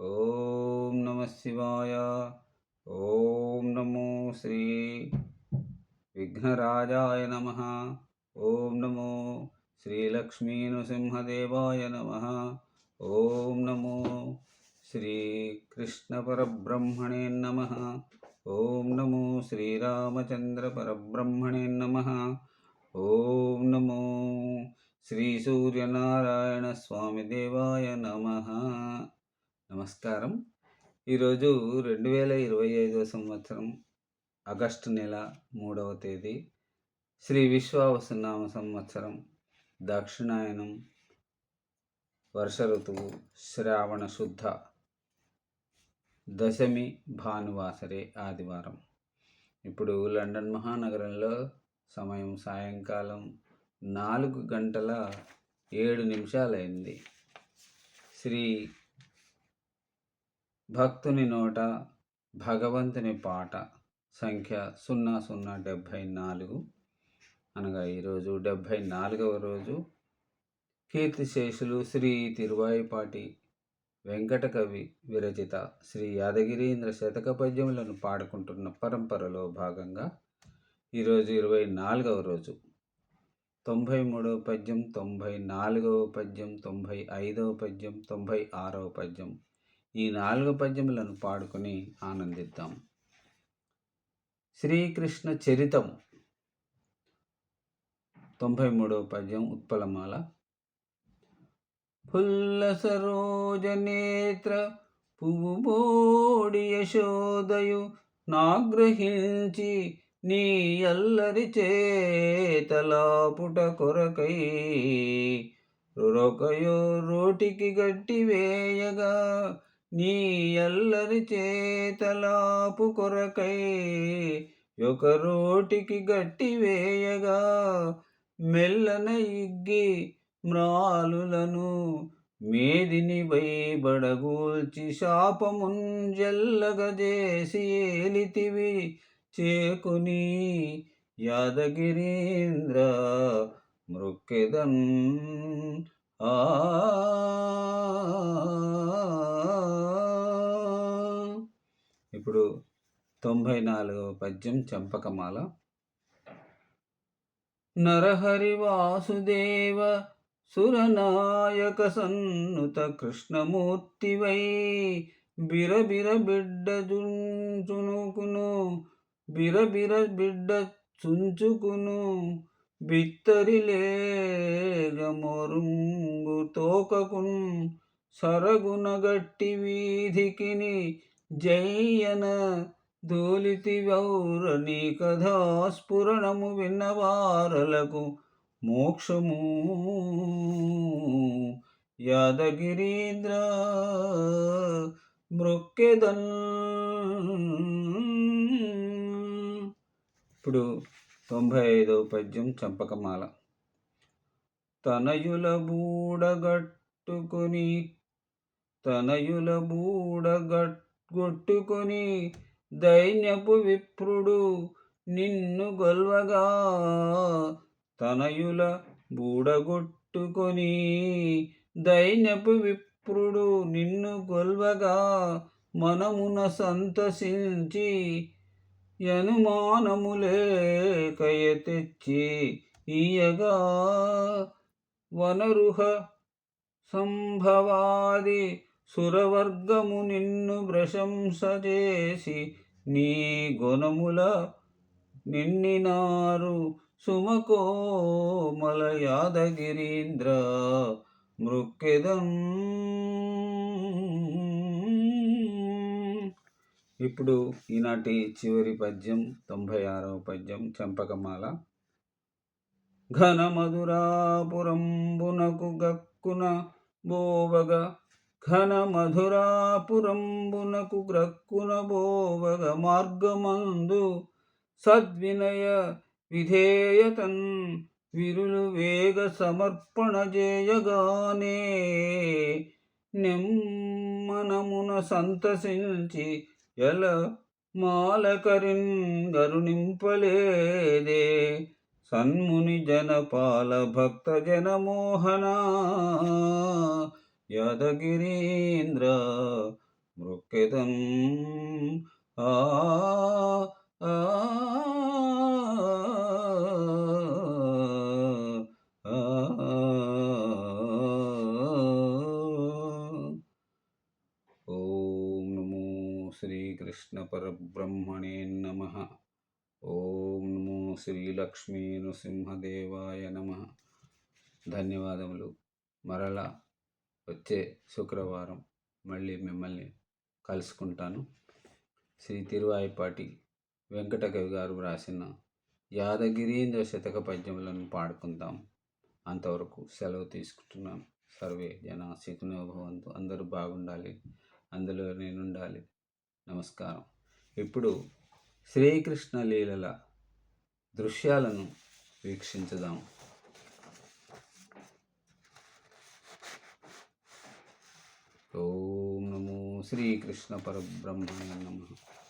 ఓం నమ శివాయ. ఓం నమో శ్రీ విఘ్నరాజాయ నమ. ఓం నమో శ్రీలక్ష్మీనృసింహదేవాయ నమ. ఓం నమో శ్రీకృష్ణపరబ్రహ్మణే నమ. ఓం నమో శ్రీరామచంద్రపరబ్రహ్మణే నమ. ఓం నమో శ్రీ సూర్యనారాయణ స్వామి దేవాయ నమ. నమస్కారం. ఈరోజు రెండు వేల ఇరవై ఐదవ సంవత్సరం ఆగస్టు నెల మూడవ తేదీ శ్రీ విశ్వావసనామ సంవత్సరం దక్షిణాయనం వర్ష ఋతువు శ్రావణ శుద్ధ దశమి భానువాసరే ఆదివారం. ఇప్పుడు లండన్ మహానగరంలో సమయం సాయంకాలం నాలుగు గంటల ఏడు నిమిషాలైంది. శ్రీ భక్తుని నోట భగవంతుని పాట సంఖ్య సున్నా సున్నా డెబ్భై నాలుగు. అనగా ఈరోజు డెబ్భై నాలుగవ రోజు. కీర్తిశేషులు శ్రీ తిరువాయిపాటి వెంకటకవి విరచిత శ్రీ యాదగిరీంద్ర శతక పద్యములను పాడుకుంటున్న పరంపరలో భాగంగా ఈరోజు ఇరవై నాలుగవ రోజు. తొంభై మూడవ పద్యం తొంభై నాలుగవ పద్యం తొంభై ఐదవ పద్యం తొంభై ఆరవ పద్యం. ఈ నాలుగు పద్యములను పాడుకొని ఆనందిద్దాం. శ్రీకృష్ణ చరితం తొంభై మూడవ పద్యం ఉత్పలమాల. ఫుల్ల సరోజనేత్ర పువ్వు బోడి యశోదయు నాగ్రహించి నీ అల్లరి చేతలాపుట కొరకై రొరొకయో రోటికి గట్టి వేయగా నీ అల్లరి చేతలాపు కొరకై ఒక రోటికి గట్టి వేయగా మెల్లన ఇగ్గి మ్రాలులను మేదిని వైబడగూల్చి శాపముంజల్లగజేసి ఏలితివి చేకుని యాదగిరీంద్ర మృక్కెదన్ ఆ ఇప్పుడు తొంభై నాలుగవ పద్యం చంపకమాల. నరహరి వాసుదేవ సురనాయక సన్నుత కృష్ణమూర్తివై బిరబిర బిడ్డ చుంచునుకును బిరబిర బిడ్డ చుంచుకును బిత్తరిలేగమొరుంగు తోకకున్ సరగునగట్టి వీధికిని జయన దోలితి వౌర నీ కథా స్ఫురణము విన్నవారలకు మోక్షము. యాదగిరీంద్ర మృక్కెదన్. ఇప్పుడు తొంభై ఐదవ పద్యం చంపకమాల. తనయుల బూడగట్టుకొని తనయుల బూడగట్టు గొట్టుకొని దైన్యపు విప్రుడు నిన్ను గొల్వగా. తనయుల బూడగొట్టుకొని దైన్యపు విప్రుడు నిన్ను గొల్వగా. మనమున సంతసించి యనుమానములేకయ తెచ్చి ఇయగా వనరుహ సంభవాది సురవర్గము నిన్ను ప్రశంస చేసి నీ గుణముల నిన్నినారు సుమకోమల యాదగిరీంద్ర మృక్కెదం ఇప్పుడు ఈనాటి చివరి పద్యం తొంభై ఆరవ పద్యం చంపకమాల. ఘన మధురాపురంబునకు గక్కున బోవగ ఘన మధురాపురంబునకు గ్రక్కున బోవగ మార్గమందు సద్వినయ విధేయతన్ విరులు వేగ సమర్పణ చేయగానే నెమ్మనమున సంతసించి ఎల మాలకరిన్ గరుణింపలేదే సన్ముని జనపాల భక్త జనమోహన యాదగిరీంద్ర మృక్కితం ఆ ఆ ఓం నమో శ్రీకృష్ణ పరబ్రహ్మణే నమ ఓం నమో శ్రీలక్ష్మీ నృసింహదేవాయ నమ ధన్యవాదములు మరలా వచ్చే శుక్రవారం మళ్ళీ మిమ్మల్ని కలుసుకుంటాను. శ్రీ తిరువాయిపాటి వెంకటకవి గారు వ్రాసిన యాదగిరీంద్ర శతక పద్యములను పాడుకుందాం. అంతవరకు సెలవు తీసుకుంటున్నాం సర్వే జన సుఖినో భవంతు. అందరూ బాగుండాలి. అందులో నేను ఉండాలి నమస్కారం. ఇప్పుడు శ్రీకృష్ణ లీలల దృశ్యాలను వీక్షించుదాం. ఓం నమో శ్రీకృష్ణ పరబ్రహ్మణే నమ నమస్తే